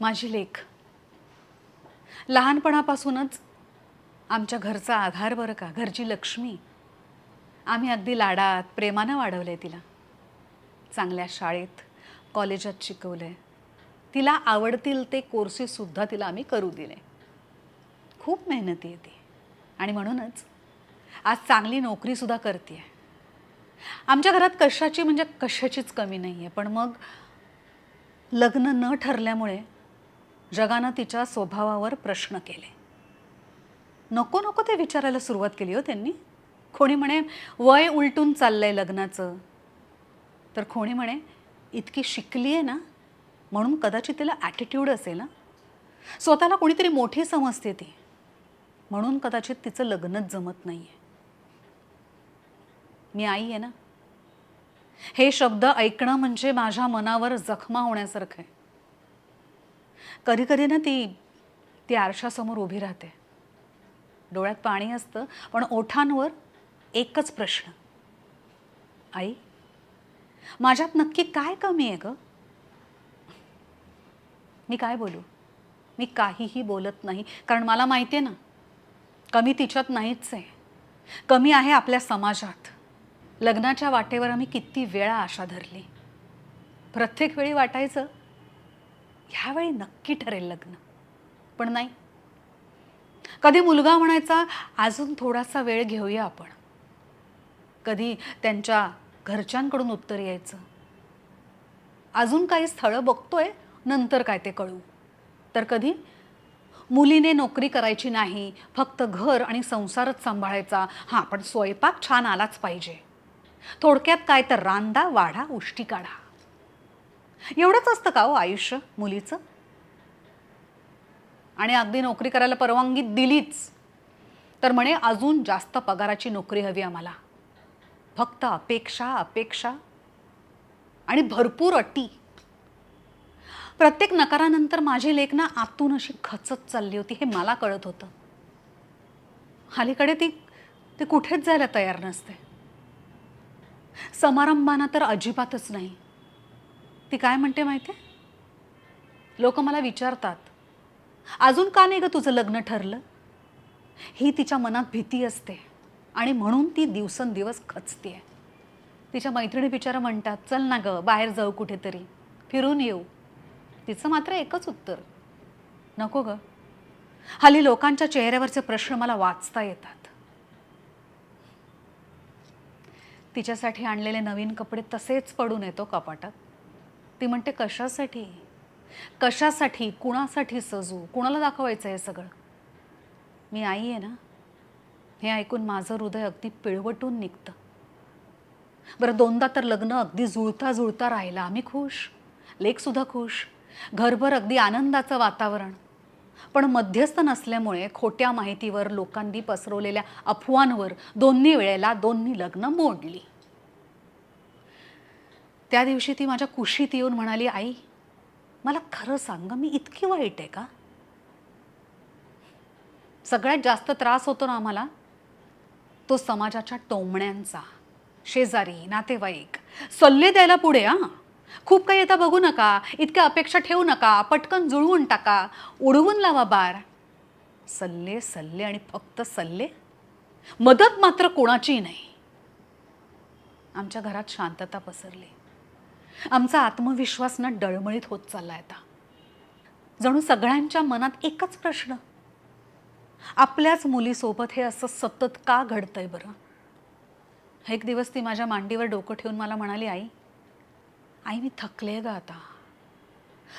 माझी लेख. लहानपणापासूनच आमच्या घरचा आधार बरं का घरची लक्ष्मी. आम्ही अगदी लाडात प्रेमानं वाढवलं आहे तिला. चांगल्या शाळेत कॉलेजात शिकवलं आहे तिला आवडतील ते कोर्सेससुद्धा तिला आम्ही करू दिले. खूप मेहनती आहे ती आणि म्हणूनच आज चांगली नोकरीसुद्धा करते आहे आमच्या घरात कशाची म्हणजे कशाचीच कमी नाही आहे पण मग लग्न न ठरल्यामुळे जगानं तिच्या स्वभावावर प्रश्न केले. नको नको ते विचारायला सुरुवात केली हो त्यांनी. कोणी म्हणे वय उलटून चाललंय लग्नाचं. तर कोणी म्हणे इतकी शिकली आहे ना म्हणून कदाचित तिला ॲटिट्यूड असेल ना स्वतःला कोणीतरी मोठी समजते ती म्हणून कदाचित तिचं लग्नच जमत नाही आहे मी आई आहे ना. हे शब्द ऐकणं म्हणजे माझ्या मनावर जखमा होण्यासारखं आहे. कधी कधी ना ती ती आरशासमोर उभी राहते. डोळ्यात पाणी असतं पण ओठांवर एकच प्रश्न. आई माझ्यात नक्की काय कमी आहे ग? मी काय बोलू? मी काहीही बोलत नाही कारण मला माहिती आहे ना कमी तिच्यात नाहीच आहे. कमी आहे आपल्या समाजात. लग्नाच्या वाटेवर आम्ही किती वेळा आशा धरली. प्रत्येक वेळी वाटायचं ह्यावेळी नक्की ठरेल लग्न. पण नाही. कधी मुलगा म्हणायचा अजून थोडासा वेळ घेऊया आपण. कधी त्यांच्या घरच्यांकडून उत्तर यायचं. अजून काही स्थळं बघतोय नंतर काय ते कळू. तर कधी मुलीने नोकरी करायची नाही फक्त घर आणि संसारच सांभाळायचा. हां पण स्वयंपाक छान आलाच पाहिजे. थोडक्यात काय तर रांदा वाढा उष्टी काढा. एवढंच असतं का हो आयुष्य मुलीचं? आणि अगदी नोकरी करायला परवानगी दिलीच तर म्हणे अजून जास्त पगाराची नोकरी हवी आम्हाला. फक्त अपेक्षा अपेक्षा आणि भरपूर अटी. प्रत्येक नकारानंतर माझी लेखना आतून अशी खचत चालली होती हे मला कळत होतं. अलीकडे ती ती कुठेच जायला तयार नसते. समारंभांना तर अजिबातच नाही. ती काय म्हणते माहिती लोक मला विचारतात अजून का नाही ग तुझं लग्न ठरलं? ही तिच्या मनात भीती असते आणि म्हणून ती दिवसेंदिवस खचते तिच्या मैत्रिणी बिचारा म्हणतात चल ना ग बाहेर जाऊ कुठेतरी फिरून येऊ. तिचं मात्र एकच उत्तर नको ग. हल्ली लोकांच्या चेहऱ्यावरचे प्रश्न मला वाचता येतात. तिच्यासाठी आणलेले नवीन कपडे तसेच पडून येतो कपाटात. ती म्हणते कशासाठी? कशासाठी? कुणासाठी सजू? कुणाला दाखवायचं हे सगळं? मी आई आहे ना. हे ऐकून माझं हृदय अगदी पिळवटून निघतं. बरं दोनदा तर लग्न अगदी जुळता जुळता राहिलं. आम्ही खुश. लेकसुद्धा खुश. घरभर अगदी आनंदाचं वातावरण. पण मध्यस्थ नसल्यामुळे खोट्या माहितीवर लोकांनी पसरवलेल्या अफवांवर दोन्ही वेळेला दोन्ही लग्न मोडली. त्या दिवशी ती माझ्या कुशीत येऊन म्हणाली आई मला खरं सांग मी इतकी वाईट आहे का? सगळ्यात जास्त त्रास होतो ना आम्हाला तो समाजाच्या टोमण्यांचा शेजारी नातेवाईक. सल्ले द्यायला पुढे हां. खूप काही येता बघू नका इतक्या अपेक्षा ठेवू नका पटकन जुळवून टाका उडवून लावा बार. सल्ले सल्ले आणि फक्त सल्ले? मदत मात्र कोणाचीही नाही. आमच्या घरात शांतता पसरली. आमचा आत्मविश्वास ना डळमळीत होत चालला आता. जणू सगळ्यांच्या मनात एकच प्रश्न. आपल्याच मुलीसोबत हे असं सतत का घडतंय बरं? एक दिवस ती माझ्या मांडीवर डोकं ठेवून मला म्हणाली आई आई मी थकले ग आता.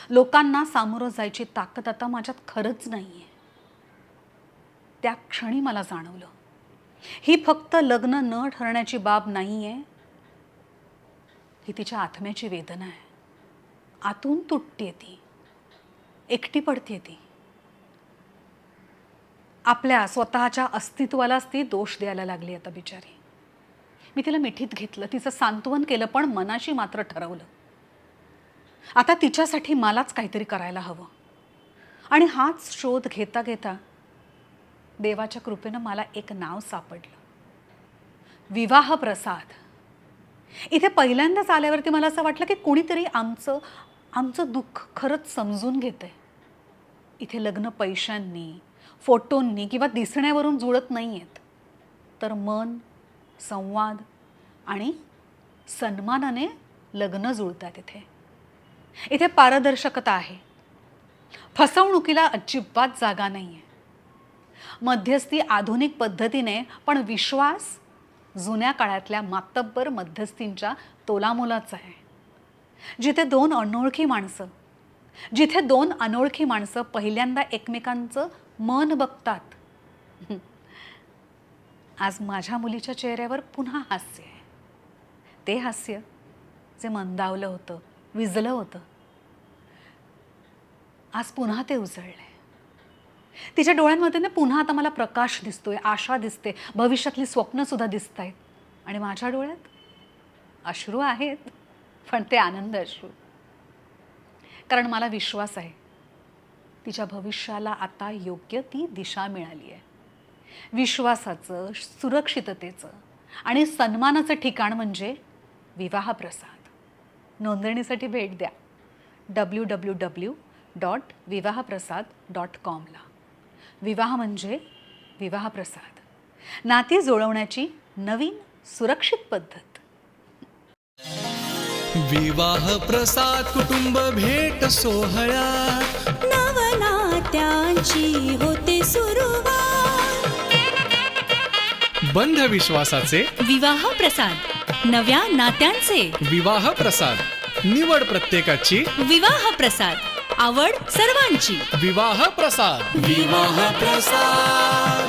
लोकांना सामोरं जायची ताकद आता माझ्यात खरंच नाही आहे त्या क्षणी मला जाणवलं. ही फक्त लग्न न ठरण्याची बाब नाही आहे ही तिच्या आत्म्याची वेदना आहे. आतून तुटते ती. एकटी पडते ती. आपल्या स्वतःच्या अस्तित्वालाच ती दोष द्यायला लागली आता बिचारी. मी तिला मिठीत घेतलं तिचं सांत्वन केलं पण मनाशी मात्र ठरवलं. आता तिच्यासाठी मलाच काहीतरी करायला हवं. आणि हाच शोध घेता घेता देवाच्या कृपेनं मला एक नाव सापडलं. विवाह प्रसाद. इथे पहिल्यांदाच आल्यावरती मला असं वाटलं की कोणीतरी आमचं आमचं दुःख खरंच समजून घेतंय. इथे लग्न पैशांनी फोटोंनी किंवा दिसण्यावरून जुळत नाही आहेत तर मन संवाद आणि सन्मानाने लग्न जुळतात इथे. इथे पारदर्शकता आहे. फसवणुकीला अजिबात जागा नाही आहे मध्यस्थी आधुनिक पद्धतीने पण विश्वास जुन्या काळातल्या मातब्बर मध्यस्थींच्या तोलामोलाचा आहे. जिथे दोन अनोळखी माणसं जिथे दोन अनोळखी माणसं पहिल्यांदा एकमेकांचं मन बघतात. आज माझ्या मुलीच्या चेहऱ्यावर पुन्हा हास्य आहे. ते हास्य जे मंदावलं होतं विजलं होतं आज पुन्हा ते उजळलंय. तिच्या डोळ्यांमध्ये ना पुन्हा आता मला प्रकाश दिसतोय आशा दिसते भविष्यातली स्वप्न सुद्धा दिसत आहेत आणि माझ्या डोळ्यात अश्रू आहेत पण ते आनंद अश्रू. कारण मला विश्वास आहे तिच्या भविष्याला आता योग्य ती दिशा मिळाली आहे. विश्वासाचं सुरक्षिततेचं आणि सन्मानाचं ठिकाण म्हणजे विवाह प्रसाद नोंदणीसाठी भेट द्या. W W W dot Vivahprasad dot कॉमला विवाह म्हणजे विवाहप्रसाद. नाती जुळवण्याची नवीन सुरक्षित पद्धत. विवाह प्रसाद कुटुंब भेट सोहळ्यात नवनात्यांची होते सुरुवात. बंध विश्वासाचे विवाह प्रसाद नव्या नात्यांचे. विवाह प्रसाद निवड प्रत्येकाची. विवाह प्रसाद आवड सर्वांची. विवाह प्रसाद. विवाह प्रसाद.